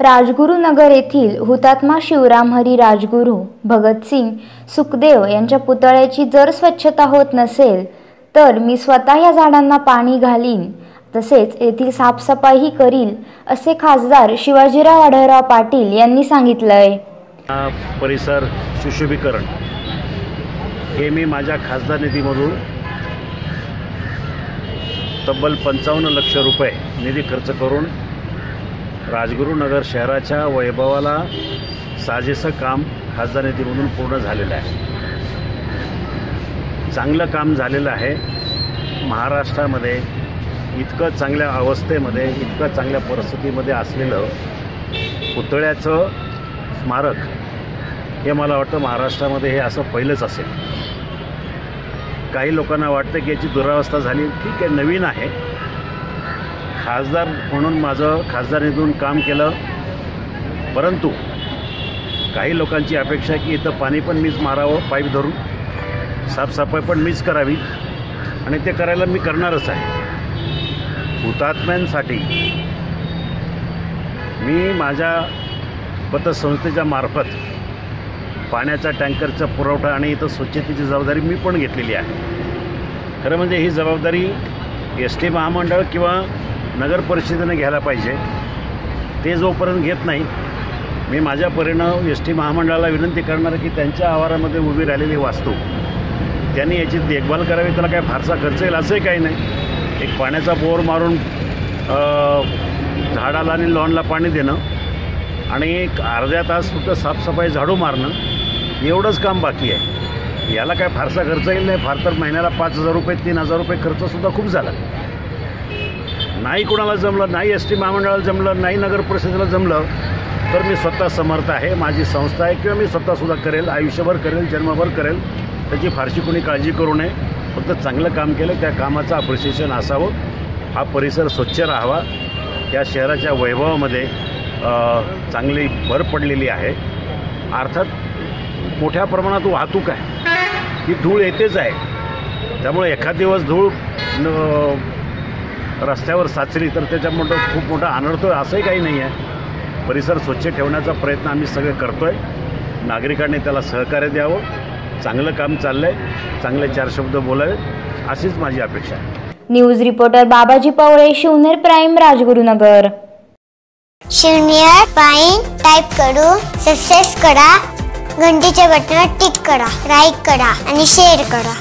राजगुरुनगर येथील हुतात्मा शिवराम हरी राजगुरू भगतसिंग सुखदेव यांच्या पुतळ्याची जर स्वच्छता होत नसेल तर मी स्वतः या झाडांना पाणी घालीन. तसेच येथील साफसफाईही करील असे खासदार शिवाजीराव आढळराव पाटील यांनी सांगितलं आहे परिसर सुशोभीकरण. हे मी माझ्या खासदार निधीमधून तब्बल पंचावन्न लक्ष रुपये निधी खर्च करून राजगुरुनगर शहराच्या वैभवाला साजेसं काम खासदार निधीमधून पूर्ण झालेलं आहे. चांगलं काम झालेलं आहे. महाराष्ट्रामध्ये इतकं चांगल्या अवस्थेमध्ये इतकं चांगल्या परिस्थितीमध्ये असलेलं पुतळ्याचं स्मारक हे मला वाटतं महाराष्ट्रामध्ये हे असं पहिलंच असेल. काही लोकांना वाटतं की याची दुरावस्था झाली. ठीक आहे नवीन आहे. खासदार म्हणून माझं खासदार निधून काम केलं. परंतु काही लोकांची अपेक्षा की इथं पाणी पण मीच मारावं पाईप धरून. साफसफाई पण मीच करावी. आणि ते करायला मी करणारच आहे. हुतात्म्यांसाठी मी माझ्या पतसंस्थेच्या मार्फत पाण्याचा टँकरचा पुरवठा आणि इथं स्वच्छतेची जबाबदारी मी पण घेतलेली आहे. खरं म्हणजे ही जबाबदारी एस टी महामंडळ किंवा नगर परिषदेने घ्यायला पाहिजे. ते जोपर्यंत घेत नाही मी माझ्या परीनं एस टी महामंडळाला विनंती करणार की त्यांच्या आवारामध्ये उभी राहिलेली वास्तू त्यांनी याची देखभाल करावी त्याला काय फारसा खर्च येईल असंही काही नाही. एक पाण्याचा बोर मारून झाडाला आणि लॉनला पाणी देणं आणि एक अर्ध्या तास फक्त साफसफाई झाडू मारणं एवढंच काम बाकी आहे. याला काय फारसा खर्च येईल नाही फार तर महिन्याला पाच हजार रुपये तीन हजार रुपये खर्चसुद्धा खूप झाला. नाही कोणाला जमलं नाही एस टी महामंडळाला जमलं नाही नगर परिषदेला जमलं तर मी स्वतः समर्थ आहे. माझी संस्था आहे किंवा मी स्वतःसुद्धा करेल आयुष्यभर करेल जन्मभर करेल. त्याची फारशी कोणी काळजी करू नये. फक्त चांगलं काम केलं त्या कामाचं अप्रिशिएशन असावं. हा परिसर स्वच्छ राहावा. या शहराच्या वैभवामध्ये चांगली भर पडलेली आहे. अर्थात मोठ्या प्रमाणात वाहतूक आहे. ही धूळ येतेच आहे. त्यामुळे एखाद दिवस धूळ न- रस्त्यावर साचली तर त्याच्यामुळं खूप मोठा अनर्थ असंही काही नाही आहे. परिसर स्वच्छ ठेवण्याचा प्रयत्न आम्ही सगळे करतो आहे नागरिकांनी त्याला सहकार्य द्यावं. चांगलं काम चाललं आहे चांगले चार शब्द बोलावे अशीच माझी अपेक्षा आहे. News reporter Babaji Pawale Shivner prime Rajgurunagar. शून्य पाईन टाईप करून सक्सेस करा. घंटीच्या बटनावर टिक करा लाईक करा आणि शेअर करा.